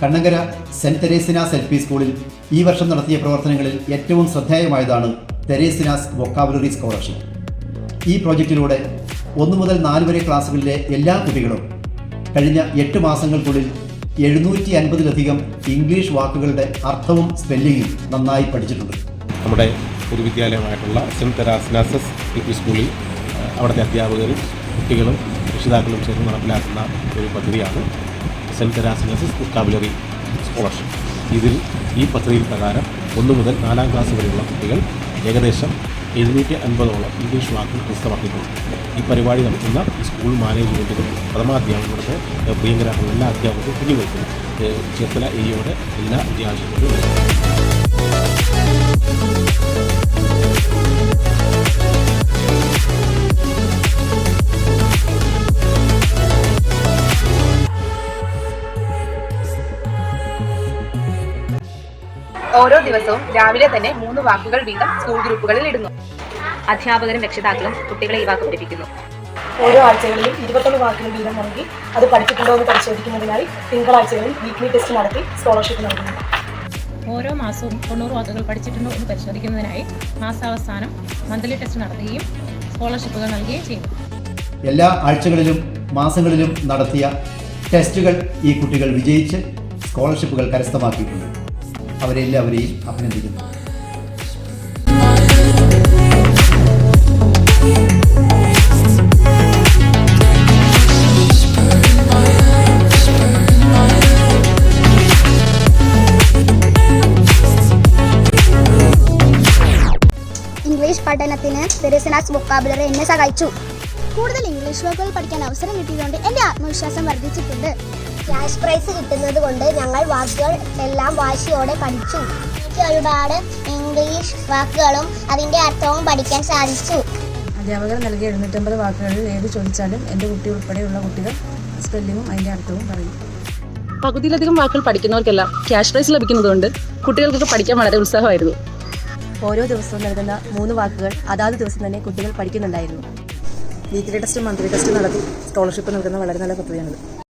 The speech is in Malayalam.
Kannankara Saint Theresina's L P സ്കൂളിൽ ഈ വർഷം നടത്തിയ പ്രവർത്തനങ്ങളിൽ ഏറ്റവും ശ്രദ്ധേയമായതാണ് തെരേസിനാസ് വൊക്കാബുലറി സ്കോളർഷിപ്പ്. ഈ പ്രോജക്റ്റിലൂടെ ഒന്നു മുതൽ നാല് വരെ ക്ലാസ്സുകളിലെ എല്ലാ കുട്ടികളും കഴിഞ്ഞ എട്ട് മാസങ്ങൾക്കുള്ളിൽ എഴുന്നൂറ്റി അൻപതിലധികം ഇംഗ്ലീഷ് വാക്കുകളുടെ അർത്ഥവും സ്പെല്ലിങ്ങും നന്നായി പഠിച്ചിട്ടുണ്ട്. നമ്മുടെ പൊതുവിദ്യാലയമായിട്ടുള്ള സെന്റ് തെരാസ്നാസസ് എൽ പി സ്കൂളിൽ അവിടുത്തെ അധ്യാപകരും കുട്ടികളും രക്ഷിതാക്കളും ചേർന്ന് നടപ്പിലാക്കുന്ന ഒരു പദ്ധതിയാണ് സെന്റ് തെരാസ്നാസസ് വൊക്കാബുലറി സ്കോളർഷിപ്പ്. ഇതിൽ ഈ പദ്ധതിയിൽ പ്രകാരം ഒന്ന് മുതൽ നാലാം ക്ലാസ് വരെയുള്ള കുട്ടികൾ ഏകദേശം എഴുന്നൂറ്റി അൻപതോളം ഇംഗ്ലീഷ് വാക്കുകൾ പുസ്തകമാക്കിയിട്ടുണ്ട് ഈ പരിപാടി നടത്തുന്ന സ്കൂൾ മാനേജ്മെന്റുകൾ പ്രഥമാധ്യാപകരുടെ പ്രിയങ്കരാകുന്ന എല്ലാ അധ്യാപകർക്കും കുഞ്ഞുങ്ങൾക്കും ചേർത്തല ഏരിയയുടെ എല്ലാ വിദ്യാർത്ഥികൾക്കും ഓരോ ദിവസവും രാവിലെ തന്നെ മൂന്ന് വാക്കുകൾ വീതം സ്കൂൾ ഗ്രൂപ്പുകളിൽ ഇടുന്നു. അധ്യാപകരും രക്ഷിതാക്കളും കുട്ടികളെ ഈ വാക്ക് പഠിപ്പിക്കുന്നു. ഓരോ ആഴ്ചകളിലും ഇരുപത്തൊന്ന് വാക്കുകൾ വീതം നൽകി അത് പഠിച്ചിട്ടുണ്ടോ എന്ന് പരിശോധിക്കുന്നതിനായി തിങ്കളാഴ്ചകളിൽ വീക്ക്ലി ടെസ്റ്റ് നടത്തി സ്കോളർഷിപ്പ് നൽകുന്നു. ഓരോ മാസവും തൊണ്ണൂറ് വാക്കുകൾ പഠിച്ചിട്ടുണ്ടോ എന്ന് പരിശോധിക്കുന്നതിനായി മാസാവസാനം മന്ത്ലി ടെസ്റ്റ് നടത്തുകയും സ്കോളർഷിപ്പുകൾ നൽകുകയും ചെയ്യും. എല്ലാ ആഴ്ചകളിലും മാസങ്ങളിലും നടത്തിയ ടെസ്റ്റുകൾ ഈ കുട്ടികൾ വിജയിച്ച് സ്കോളർഷിപ്പുകൾ കരസ്ഥമാക്കിയിട്ടുണ്ട്. അവരെല്ലാവരെയും അഭിനന്ദിക്കുന്നു. ഇംഗ്ലീഷ് പഠനത്തിന് തെരേസനാസ് എന്നെ സഹായിച്ചു. കൂടുതൽ ഇംഗ്ലീഷ് വാക്കുകൾ പഠിക്കാൻ അവസരം കിട്ടിയതുകൊണ്ട് എന്റെ ആത്മവിശ്വാസം വർദ്ധിച്ചിട്ടുണ്ട്. ക്യാഷ് പ്രൈസ് കിട്ടുന്നത് കൊണ്ട് ഞങ്ങൾ വാക്കുകൾ എല്ലാം വാശിയോടെ പഠിച്ചു. എനിക്ക് ഒരുപാട് ഇംഗ്ലീഷ് വാക്കുകളും അതിന്റെ അർത്ഥവും പഠിക്കാൻ സാധിച്ചു. അധ്യാപകർ നൽകിയ എഴുന്നൂറ്റമ്പത് വാക്കുകളിൽ ഏത് ചോദിച്ചാലും എന്റെ കുട്ടി ഉൾപ്പെടെയുള്ള കുട്ടികൾ സ്പെല്ലിങ്ങും അതിന്റെ അർത്ഥവും പറയും. പകുതിയിലധികം വാക്കുകൾ പഠിക്കുന്നവർക്കെല്ലാം ക്യാഷ് പ്രൈസ് ലഭിക്കുന്നതുകൊണ്ട് കുട്ടികൾക്കൊക്കെ പഠിക്കാൻ വളരെ ഉത്സാഹമായിരുന്നു. ഓരോ ദിവസവും നൽകുന്ന മൂന്ന് വാക്കുകൾ അതാത് ദിവസം തന്നെ കുട്ടികൾ പഠിക്കുന്നുണ്ടായിരുന്നു. വീക്കിലി ടെസ്റ്റ് മന്ത്ലി ടെസ്റ്റ് നടത്തി സ്കോളർഷിപ്പ് നൽകുന്ന വളരെ നല്ല പദ്ധതിയാണിത്